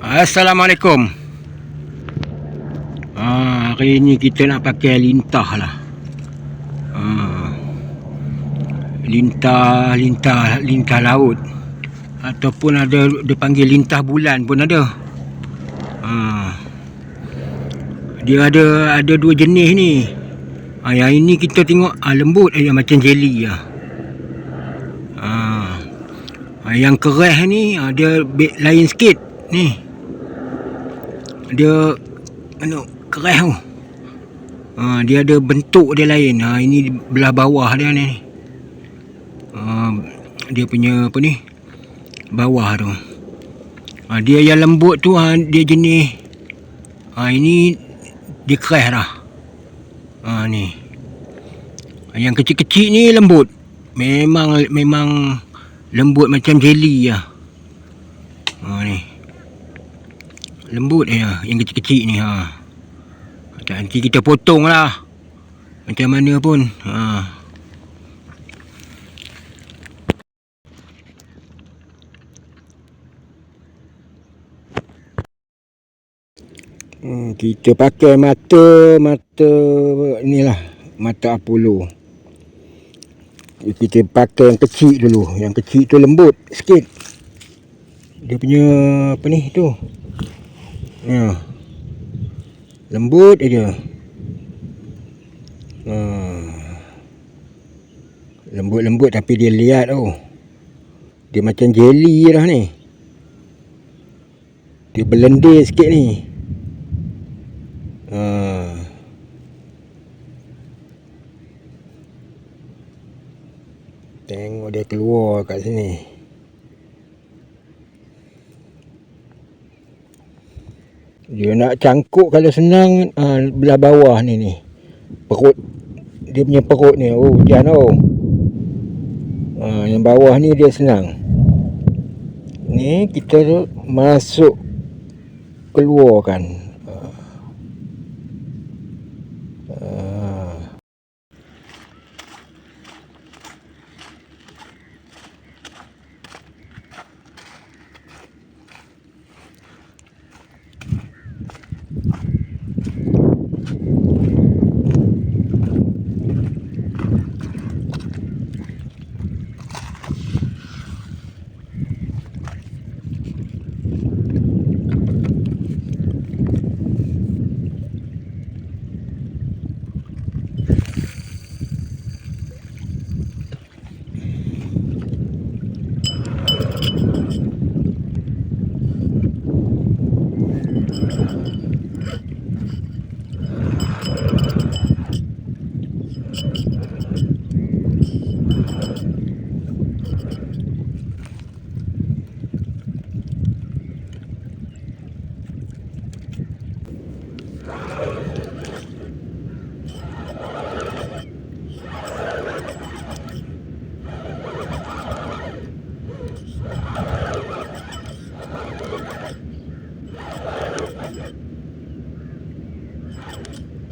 Assalamualaikum. Ah, hari ni kita nak pakai lintah lah. Ah, lintah, lintah, lintah laut. Ataupun ada dia panggil lintah bulan pun ada. Ah, dia ada ada dua jenis ni. Ah, yang ini kita tengok ah, lembut eh, yang macam jelly lah. Ah, ah, yang kerah ni ah, dia lain sikit ni. Dia anu kerah tu. Ha, dia ada bentuk dia lain. Ha, ini belah bawah dia ni. Ha, dia punya apa ni? Bawah tu. Ha, dia yang lembut tu ha, dia jenis ha, ini dia kerah dah. Ha, ni. Ha, yang kecil-kecil ni lembut. Memang memang lembut macam jelly lah. Ha, ni. Lembut ya, yang kecil-kecil ni ha. Nanti kita potong lah. Macam mana pun. Ha. Hmm, kita pakai mata mata ni lah mata Apollo. Kita pakai yang kecil dulu. Yang kecil tu lembut sikit. Dia punya apa ni tu? Ya. Lembut aja. Ha. Lembut-lembut tapi dia liat tau. Dia macam jelly dah ni. Dia berlendir sikit ni. Ha. Tengok dia keluar kat sini. Dia nak cangkuk kalau senang uh, belah bawah ni ni. Perut dia punya perut ni. Oh hujan tau. Uh, yang bawah ni dia senang. Ni kita masuk keluarkan. Uh,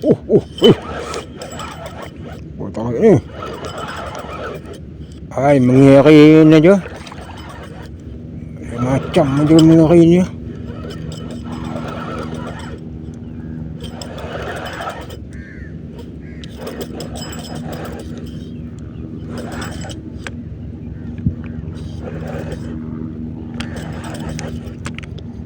Uh, uh, uh. Buat tarik ni. Hai, mengirin aja. Macam aja mengirinnya.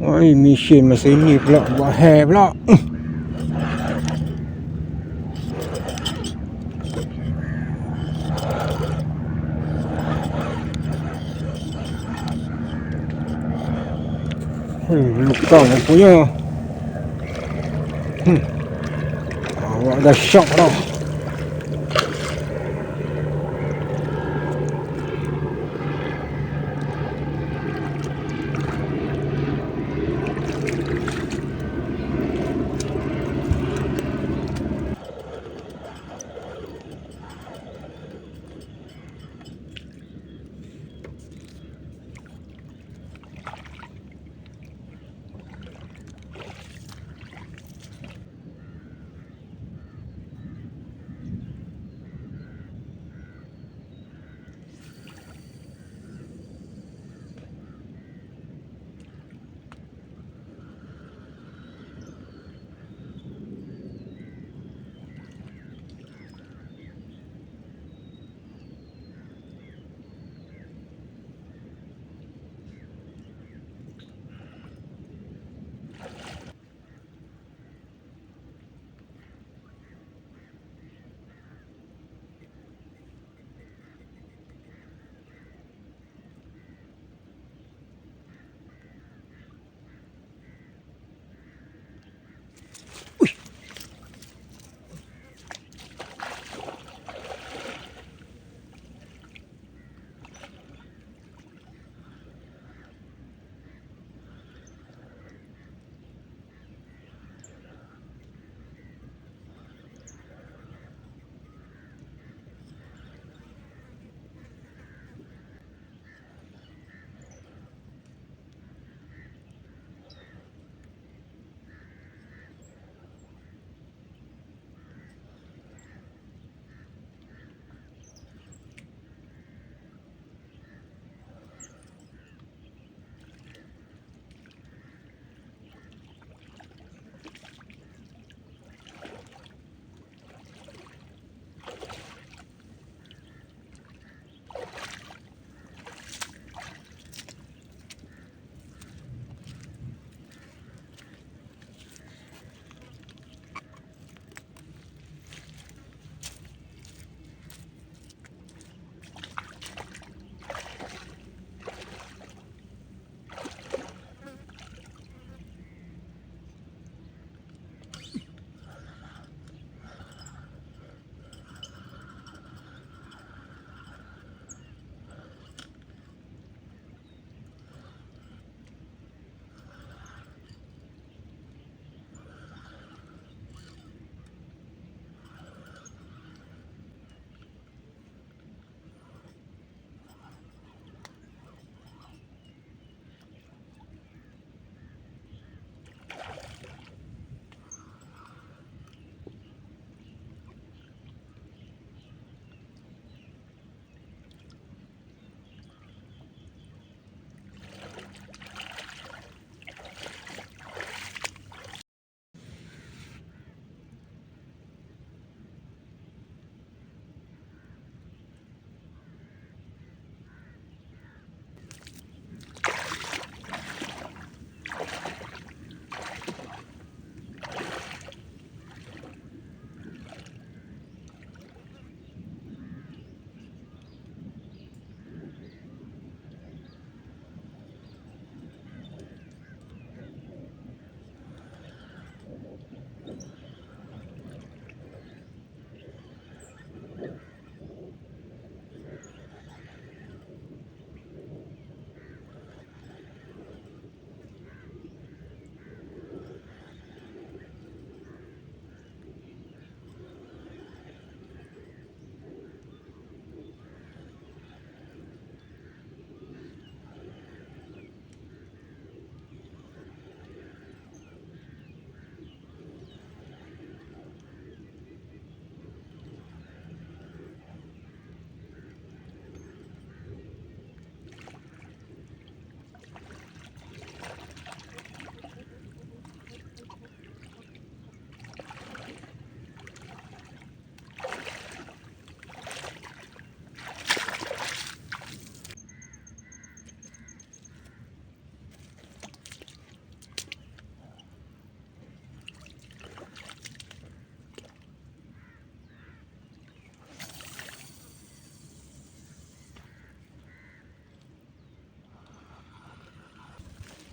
Oi, mesin masa ini pula buat hair pula. Hmm, lukang punya. Hmm. Awak dah syok dah.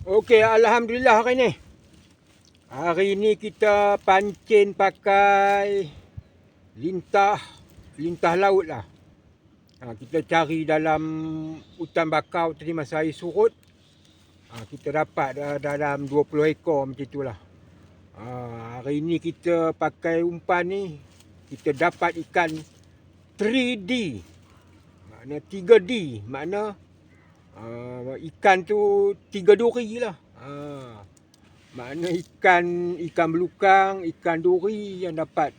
Okey, Alhamdulillah hari ni. Hari ni kita pancing pakai lintah, lintah laut lah. Ha, kita cari dalam hutan bakau tadi masa air surut. Ha, kita dapat dalam 20 ekor macam itulah. Ha, hari ni kita pakai umpan ni, kita dapat ikan 3D. Makna 3D. Makna uh, ikan tu tiga duri lah. Uh, makna ikan ikan belukang, ikan duri yang dapat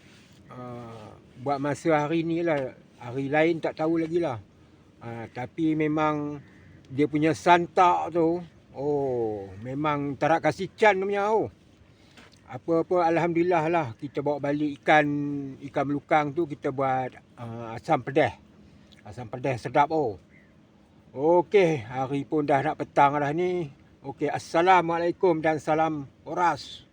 uh, buat masa hari ni lah. Hari lain tak tahu lagi lah. Uh, tapi memang dia punya santak tu, oh memang tarak kasih can punya oh. Apa-apa Alhamdulillah lah kita bawa balik ikan ikan belukang tu kita buat uh, asam pedas. Asam pedas sedap oh. Okey, hari pun dah nak petang dah ni. Okey, Assalamualaikum dan salam oras.